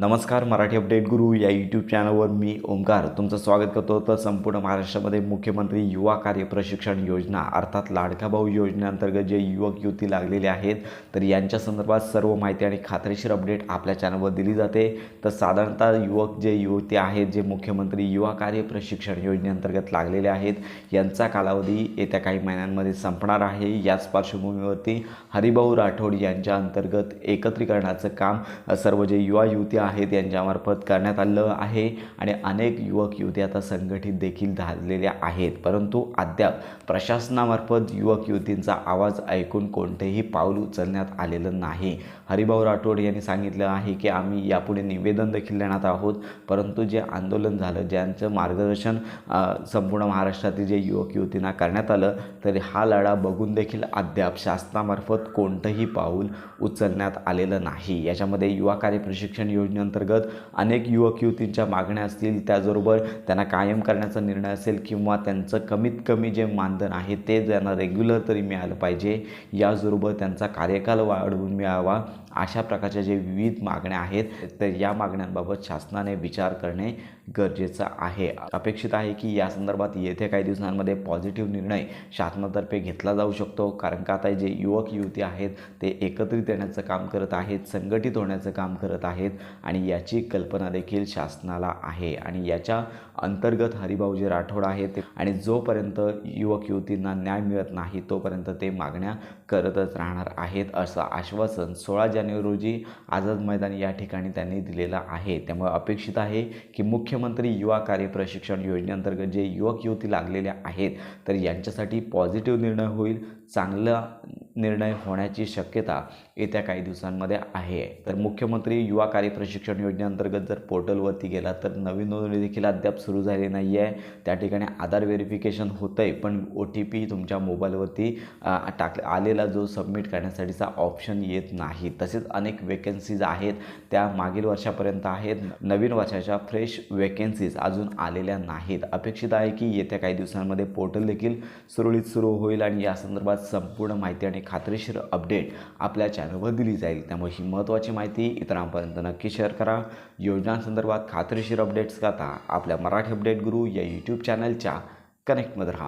नमस्कार मराठी अपडेट गुरु या यूट्यूब चॅनलवर मी ओंकार तुमचं स्वागत करतो. तर संपूर्ण महाराष्ट्रामध्ये मुख्यमंत्री युवा कार्य प्रशिक्षण योजना अर्थात लाडका भाऊ योजनेअंतर्गत जे युवक युवती लागलेले आहेत तर यांच्या संदर्भात सर्व माहिती आणि खात्रीशीर अपडेट आपल्या चॅनलवर दिली जाते. तर साधारणतः युवक जे युवती आहेत जे मुख्यमंत्री युवा कार्य प्रशिक्षण योजनेअंतर्गत लागलेले आहेत यांचा कालावधी येत्या काही महिन्यांमध्ये संपणार आहे. याच पार्श्वभूमीवरती हरिभाऊ राठोड यांच्या अंतर्गत एकत्रीकरणाचं काम सर्व जे युवा युवती आहेत यांच्यामार्फत करण्यात आलं आहे आणि अनेक युवक युवती आता संघटित देखील झालेल्या आहेत. परंतु अद्याप प्रशासनामार्फत युवक युवतींचा आवाज ऐकून कोणतेही पाऊल उचलण्यात आलेलं नाही. हरिभाऊ राठोड यांनी सांगितलं आहे की आम्ही यापुढे निवेदन देखील देण्यात आहोत. परंतु जे आंदोलन झालं ज्यांचं मार्गदर्शन संपूर्ण महाराष्ट्रातील जे युवक युवतींना करण्यात आलं तरी हा लढा बघून देखील अद्याप शासनामार्फत कोणतंही पाऊल उचलण्यात आलेलं नाही. याच्यामध्ये युवा कार्य प्रशिक्षण योजनेअंतर्गत अनेक युवक युवतींच्या मागण्या असतील त्याचबरोबर त्यांना कायम करण्याचा निर्णय असेल किंवा त्यांचं कमीत कमी जे मानधन आहे ते त्यांना रेग्युलर तरी मिळालं पाहिजे. याचबरोबर त्यांचा कार्यकाल वाढवून मिळावा अशा प्रकारच्या जे विविध मागण्या आहेत तर या मागण्यांबाबत शासनाने विचार करणे गरजेचं आहे. अपेक्षित आहे की या संदर्भात येत्या काही दिवसांमध्ये पॉझिटिव्ह निर्णय शासनातर्फे घेतला जाऊ शकतो. कारण का आता जे युवक युवती आहेत ते एकत्रित येण्याचं काम करत आहेत संघटित होण्याचं काम करत आहेत आणि याची कल्पना देखील शासनाला आहे. आणि याच्या अंतर्गत हरिभाऊजी राठोड आहेत आणि जोपर्यंत युवक युवतींना न्याय मिळत नाही तोपर्यंत ते मागण्या करतच राहणार आहेत असं आश्वासन सोळा जानेवारी रोजी आझाद मैदान या ठिकाणी त्यांनी दिलेलं आहे. त्यामुळे अपेक्षित आहे की मुख्यमंत्री युवा कार्य प्रशिक्षण योजनेअंतर्गत जे युवक युवती लागलेले आहेत तर यांच्यासाठी पॉझिटिव्ह निर्णय होईल चांगला निर्णय होण्याची शक्यता येत्या काही दिवसांमध्ये आहे. तर मुख्यमंत्री युवा कार्य प्रशिक्षण योजनेअंतर्गत जर पोर्टलवरती गेला तर नवीन नोंदणी देखील अद्याप सुरू झाली नाही आहे. त्या ठिकाणी आधार व्हेरिफिकेशन होतं आहे पण ओ टी पी तुमच्या मोबाईलवरती टाक आलेला जो सबमिट करण्यासाठीचा ऑप्शन येत नाही. तसेच अनेक वेकन्सीज आहेत त्या मागील वर्षापर्यंत आहेत नवीन वर्षाच्या फ्रेश वेकन्सीज अजून आलेल्या नाहीत. अपेक्षित आहे की येत्या काही दिवसांमध्ये पोर्टल देखील सुरळीत सुरू होईल आणि या संदर्भात संपूर्ण माहिती आणि खात्रीशीर अपडेट आपल्या चॅनलवर दिली जाईल. त्यामुळे ही महत्त्वाची माहिती इतरांपर्यंत नक्की शेअर करा. योजनांसंदर्भात खात्रीशीर अपडेट्स करता आपल्या मराठी अपडेट गुरु या यूट्यूब चॅनलच्या कनेक्टमध्ये राहा.